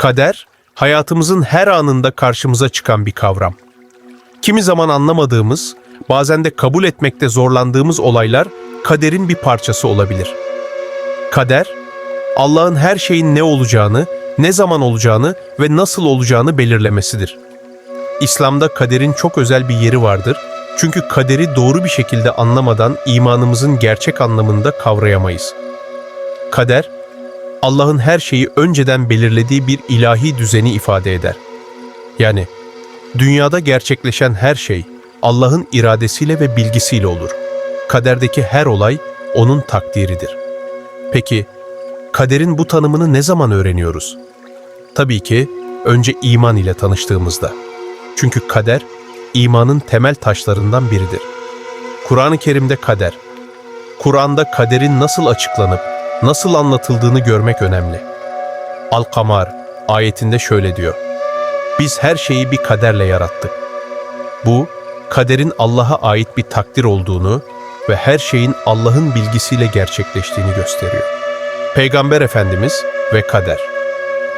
Kader, hayatımızın her anında karşımıza çıkan bir kavram. Kimi zaman anlamadığımız, bazen de kabul etmekte zorlandığımız olaylar kaderin bir parçası olabilir. Kader, Allah'ın her şeyin ne olacağını, ne zaman olacağını ve nasıl olacağını belirlemesidir. İslam'da kaderin çok özel bir yeri vardır. Çünkü kaderi doğru bir şekilde anlamadan imanımızın gerçek anlamında kavrayamayız. Kader, Allah'ın her şeyi önceden belirlediği bir ilahi düzeni ifade eder. Yani dünyada gerçekleşen her şey Allah'ın iradesiyle ve bilgisiyle olur. Kaderdeki her olay onun takdiridir. Peki kaderin bu tanımını ne zaman öğreniyoruz? Tabii ki önce iman ile tanıştığımızda. Çünkü kader imanın temel taşlarından biridir. Kur'an-ı Kerim'de kader, Kur'an'da kaderin nasıl açıklanıp nasıl anlatıldığını görmek önemli. Al-Kamar ayetinde şöyle diyor. Biz her şeyi bir kaderle yarattık. Bu, kaderin Allah'a ait bir takdir olduğunu ve her şeyin Allah'ın bilgisiyle gerçekleştiğini gösteriyor. Peygamber Efendimiz ve kader.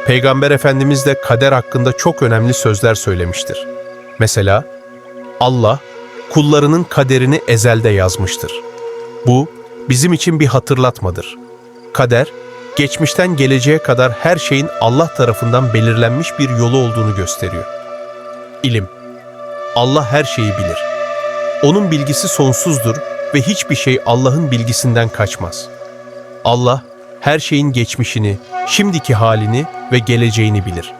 Peygamber Efendimiz de kader hakkında çok önemli sözler söylemiştir. Mesela, Allah, kullarının kaderini ezelde yazmıştır. Bu, bizim için bir hatırlatmadır. Kader, geçmişten geleceğe kadar her şeyin Allah tarafından belirlenmiş bir yolu olduğunu gösteriyor. İlim, Allah her şeyi bilir. Onun bilgisi sonsuzdur ve hiçbir şey Allah'ın bilgisinden kaçmaz. Allah, her şeyin geçmişini, şimdiki halini ve geleceğini bilir.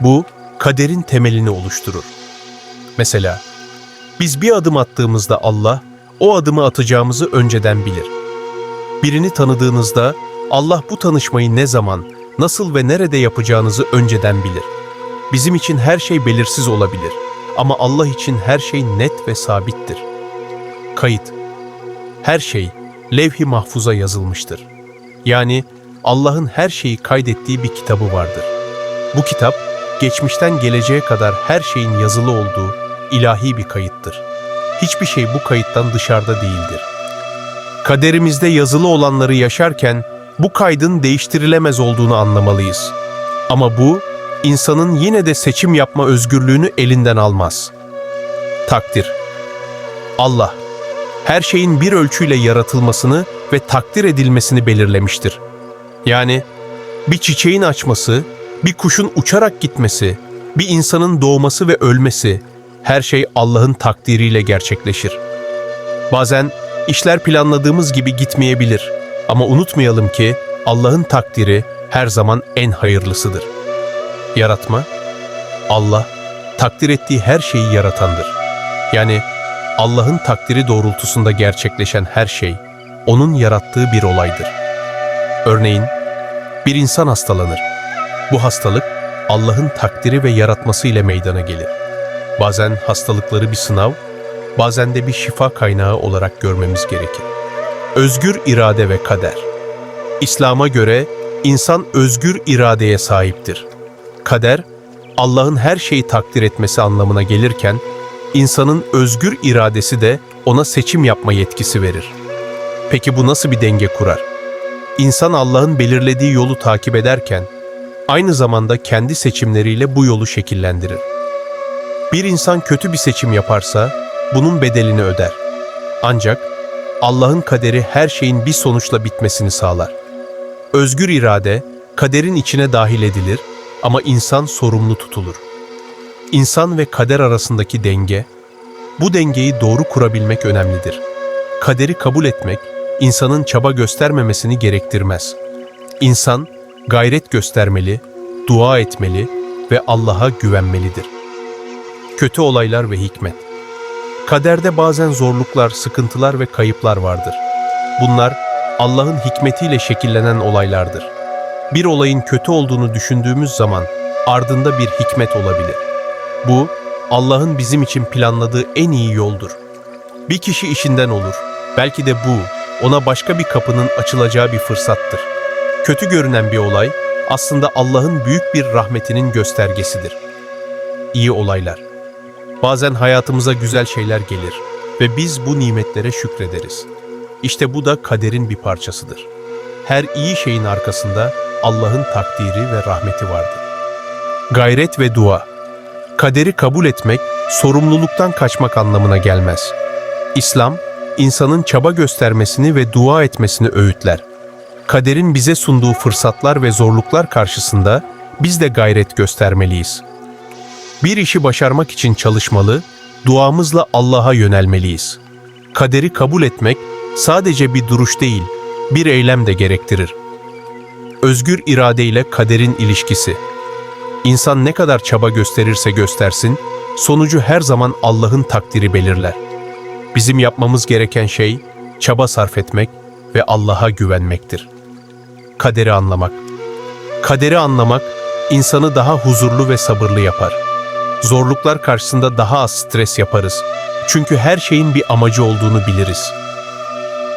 Bu, kaderin temelini oluşturur. Mesela, biz bir adım attığımızda Allah, o adımı atacağımızı önceden bilir. Birini tanıdığınızda Allah bu tanışmayı ne zaman, nasıl ve nerede yapacağınızı önceden bilir. Bizim için her şey belirsiz olabilir ama Allah için her şey net ve sabittir. Kayıt Her şey levh-i mahfuza yazılmıştır. Yani Allah'ın her şeyi kaydettiği bir kitabı vardır. Bu kitap, geçmişten geleceğe kadar her şeyin yazılı olduğu ilahi bir kayıttır. Hiçbir şey bu kayıttan dışarıda değildir. Kaderimizde yazılı olanları yaşarken bu kaydın değiştirilemez olduğunu anlamalıyız. Ama bu, insanın yine de seçim yapma özgürlüğünü elinden almaz. Takdir Allah, her şeyin bir ölçüyle yaratılmasını ve takdir edilmesini belirlemiştir. Yani bir çiçeğin açması, bir kuşun uçarak gitmesi, bir insanın doğması ve ölmesi, her şey Allah'ın takdiriyle gerçekleşir. Bazen işler planladığımız gibi gitmeyebilir ama unutmayalım ki Allah'ın takdiri her zaman en hayırlısıdır. Yaratma, Allah takdir ettiği her şeyi yaratandır. Yani Allah'ın takdiri doğrultusunda gerçekleşen her şey onun yarattığı bir olaydır. Örneğin bir insan hastalanır. Bu hastalık Allah'ın takdiri ve yaratması ile meydana gelir. Bazen hastalıkları bir sınav, bazen de bir şifa kaynağı olarak görmemiz gerekir. Özgür irade ve kader. İslam'a göre insan özgür iradeye sahiptir. Kader, Allah'ın her şeyi takdir etmesi anlamına gelirken, insanın özgür iradesi de ona seçim yapma yetkisi verir. Peki bu nasıl bir denge kurar? İnsan Allah'ın belirlediği yolu takip ederken, aynı zamanda kendi seçimleriyle bu yolu şekillendirir. Bir insan kötü bir seçim yaparsa, bunun bedelini öder. Ancak Allah'ın kaderi her şeyin bir sonuçla bitmesini sağlar. Özgür irade, kaderin içine dahil edilir ama insan sorumlu tutulur. İnsan ve kader arasındaki denge, bu dengeyi doğru kurabilmek önemlidir. Kaderi kabul etmek, insanın çaba göstermemesini gerektirmez. İnsan, gayret göstermeli, dua etmeli ve Allah'a güvenmelidir. Kötü olaylar ve hikmet Kaderde bazen zorluklar, sıkıntılar ve kayıplar vardır. Bunlar Allah'ın hikmetiyle şekillenen olaylardır. Bir olayın kötü olduğunu düşündüğümüz zaman ardında bir hikmet olabilir. Bu, Allah'ın bizim için planladığı en iyi yoldur. Bir kişi işinden olur. Belki de bu, ona başka bir kapının açılacağı bir fırsattır. Kötü görünen bir olay, aslında Allah'ın büyük bir rahmetinin göstergesidir. İyi olaylar. Bazen hayatımıza güzel şeyler gelir ve biz bu nimetlere şükrederiz. İşte bu da kaderin bir parçasıdır. Her iyi şeyin arkasında Allah'ın takdiri ve rahmeti vardır. Gayret ve dua. Kaderi kabul etmek, sorumluluktan kaçmak anlamına gelmez. İslam, insanın çaba göstermesini ve dua etmesini öğütler. Kaderin bize sunduğu fırsatlar ve zorluklar karşısında biz de gayret göstermeliyiz. Bir işi başarmak için çalışmalı, duamızla Allah'a yönelmeliyiz. Kaderi kabul etmek sadece bir duruş değil, bir eylem de gerektirir. Özgür irade ile kaderin ilişkisi. İnsan ne kadar çaba gösterirse göstersin, sonucu her zaman Allah'ın takdiri belirler. Bizim yapmamız gereken şey çaba sarf etmek ve Allah'a güvenmektir. Kaderi anlamak. Kaderi anlamak insanı daha huzurlu ve sabırlı yapar. Zorluklar karşısında daha az stres yaparız. Çünkü her şeyin bir amacı olduğunu biliriz.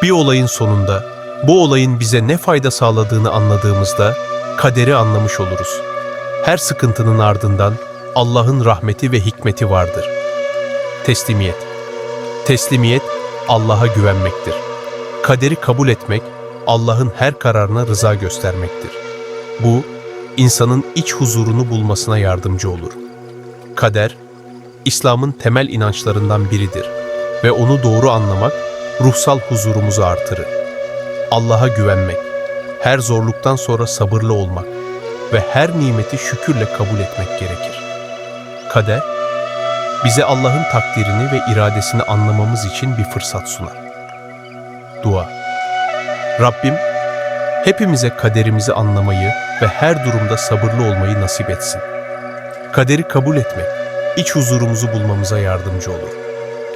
Bir olayın sonunda bu olayın bize ne fayda sağladığını anladığımızda kaderi anlamış oluruz. Her sıkıntının ardından Allah'ın rahmeti ve hikmeti vardır. Teslimiyet. Teslimiyet Allah'a güvenmektir. Kaderi kabul etmek Allah'ın her kararına rıza göstermektir. Bu insanın iç huzurunu bulmasına yardımcı olur. Kader İslam'ın temel inançlarından biridir ve onu doğru anlamak ruhsal huzurumuzu artırır. Allah'a güvenmek, her zorluktan sonra sabırlı olmak ve her nimeti şükürle kabul etmek gerekir. Kader, bize Allah'ın takdirini ve iradesini anlamamız için bir fırsat sunar. Dua Rabbim, hepimize kaderimizi anlamayı ve her durumda sabırlı olmayı nasip etsin. Kaderi kabul etmek, iç huzurumuzu bulmamıza yardımcı olur.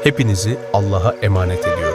Hepinizi Allah'a emanet ediyorum.